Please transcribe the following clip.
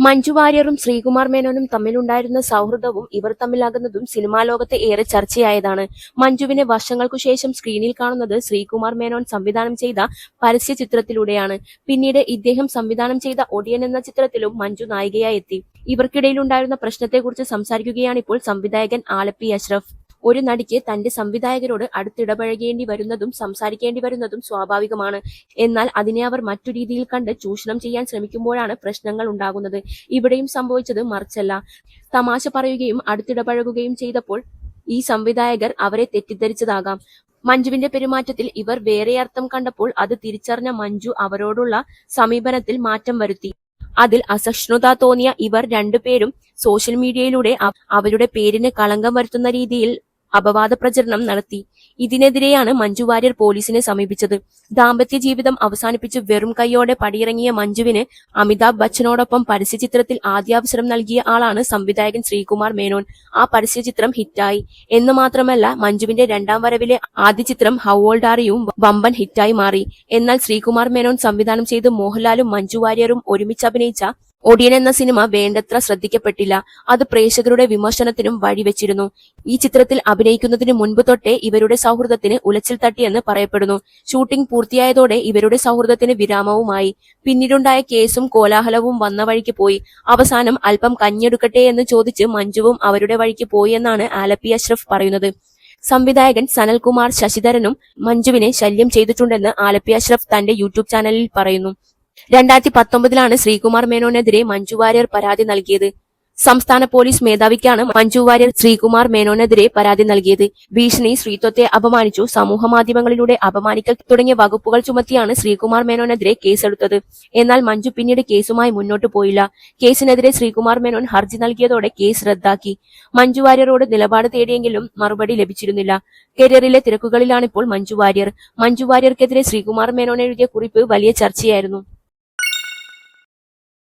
മഞ്ജു വാര്യറും ശ്രീകുമാർ മേനോനും തമ്മിലുണ്ടായിരുന്ന സൗഹൃദവും ഇവർ തമ്മിലാകുന്നതും സിനിമാ ലോകത്തെ ഏറെ ചർച്ചയായതാണ്. മഞ്ജുവിനെ വർഷങ്ങൾക്കു ശേഷം സ്ക്രീനിൽ കാണുന്നത് ശ്രീകുമാർ മേനോൻ സംവിധാനം ചെയ്ത പരസ്യ ചിത്രത്തിലൂടെയാണ്. പിന്നീട് ഇദ്ദേഹം സംവിധാനം ചെയ്ത ഒടിയൻ എന്ന ചിത്രത്തിലും മഞ്ജു നായികയായി എത്തി. ഇവർക്കിടയിലുണ്ടായിരുന്ന പ്രശ്നത്തെക്കുറിച്ച് സംസാരിക്കുകയാണിപ്പോൾ സംവിധായകൻ ആലപ്പി അഷ്റഫ്. ഒരു നടിക്ക് തന്റെ സംവിധായകരോട് അടുത്തിടപഴകേണ്ടി വരുന്നതും സംസാരിക്കേണ്ടി വരുന്നതും സ്വാഭാവികമാണ്. എന്നാൽ അതിനെ അവർ മറ്റു രീതിയിൽ കണ്ട് ചൂഷണം ചെയ്യാൻ ശ്രമിക്കുമ്പോഴാണ് പ്രശ്നങ്ങൾ ഉണ്ടാകുന്നത്. ഇവിടെയും സംഭവിച്ചത് മറിച്ചല്ല. തമാശ പറയുകയും അടുത്തിടപഴകുകയും ചെയ്തപ്പോൾ ഈ സംവിധായകർ അവരെ തെറ്റിദ്ധരിച്ചതാകാം. മഞ്ജുവിന്റെ പെരുമാറ്റത്തിൽ ഇവർ വേറെ അർത്ഥം കണ്ടപ്പോൾ അത് തിരിച്ചറിഞ്ഞ മഞ്ജു അവരോടുള്ള സമീപനത്തിൽ മാറ്റം വരുത്തി. അതിൽ അസഹിഷ്ണുത തോന്നിയ ഇവർ രണ്ടുപേരും സോഷ്യൽ മീഡിയയിലൂടെ അവരുടെ പേരിന് കളങ്കം വരുത്തുന്ന രീതിയിൽ അപവാദ പ്രചരണം നടത്തി. ഇതിനെതിരെയാണ് മഞ്ജു വാര്യർ പോലീസിനെ സമീപിച്ചത്. ദാമ്പത്യ ജീവിതം അവസാനിപ്പിച്ച് വെറും കൈയോടെ പടിയിറങ്ങിയ മഞ്ജുവിന് അമിതാഭ് ബച്ചനോടൊപ്പം പരസ്യചിത്രത്തിൽ ആദ്യാവസരം നൽകിയ ആളാണ് സംവിധായകൻ ശ്രീകുമാർ മേനോൻ. ആ പരസ്യചിത്രം ഹിറ്റായി. എന്ന് മാത്രമല്ല മഞ്ജുവിന്റെ രണ്ടാം വരവിലെ ആദ്യ ചിത്രം ഹൗ ഓൾഡ് ആറിയും വമ്പൻ ഹിറ്റായി മാറി. എന്നാൽ ശ്രീകുമാർ മേനോൻ സംവിധാനം ചെയ്ത് മോഹൻലാലും മഞ്ജു വാര്യറും ഒരുമിച്ച് അഭിനയിച്ച ഒടിയൻ എന്ന സിനിമ വേണ്ടത്ര ശ്രദ്ധിക്കപ്പെട്ടില്ല. അത് പ്രേക്ഷകരുടെ വിമർശനത്തിനും വഴിവെച്ചിരുന്നു. ഈ ചിത്രത്തിൽ അഭിനയിക്കുന്നതിന് മുൻപ് തൊട്ടേ ഇവരുടെ സൗഹൃദത്തിന് ഉലച്ചിൽ തട്ടിയെന്ന് പറയപ്പെടുന്നു. ഷൂട്ടിംഗ് പൂർത്തിയായതോടെ ഇവരുടെ സൗഹൃദത്തിന് വിരാമവുമായി. പിന്നീടുണ്ടായ കേസും കോലാഹലവും വന്ന വഴിക്ക് പോയി. അവസാനം അല്പം കഞ്ഞെടുക്കട്ടെ എന്ന് ചോദിച്ച് മഞ്ജുവും അവരുടെ വഴിക്ക് പോയി എന്നാണ് ആലപ്പി അഷ്റഫ് പറയുന്നത്. സംവിധായകൻ സനൽകുമാർ ശശിധരനും മഞ്ജുവിനെ ശല്യം ചെയ്തിട്ടുണ്ടെന്ന് ആലപ്പി അഷ്റഫ് തന്റെ യൂട്യൂബ് ചാനലിൽ പറയുന്നു. രണ്ടായിരത്തി പത്തൊമ്പതിലാണ് ശ്രീകുമാർ മേനോനെതിരെ മഞ്ജു വാര്യർ പരാതി നൽകിയത്. സംസ്ഥാന പോലീസ് മേധാവിക്കാണ് മഞ്ജു വാര്യർ ശ്രീകുമാർ മേനോനെതിരെ പരാതി നൽകിയത്. ഭീഷണി സ്ത്രീത്വത്തെ അപമാനിച്ചു സമൂഹ മാധ്യമങ്ങളിലൂടെ അപമാനിക്കൽ തുടങ്ങിയ വകുപ്പുകൾ ചുമത്തിയാണ് ശ്രീകുമാർ മേനോനെതിരെ കേസെടുത്തത്. എന്നാൽ മഞ്ജു പിന്നീട് കേസുമായി മുന്നോട്ട് പോയില്ല. കേസിനെതിരെ ശ്രീകുമാർ മേനോൻ ഹർജി നൽകിയതോടെ കേസ് റദ്ദാക്കി. മഞ്ജു വാര്യരോട് നിലപാട് തേടിയെങ്കിലും മറുപടി ലഭിച്ചിരുന്നില്ല. കരിയറിലെ തിരക്കുകളിലാണിപ്പോൾ മഞ്ജു വാര്യർ. മഞ്ജു വാര്യർക്കെതിരെ ശ്രീകുമാർ മേനോൻ എഴുതിയ കുറിപ്പ് വലിയ ചർച്ചയായിരുന്നു.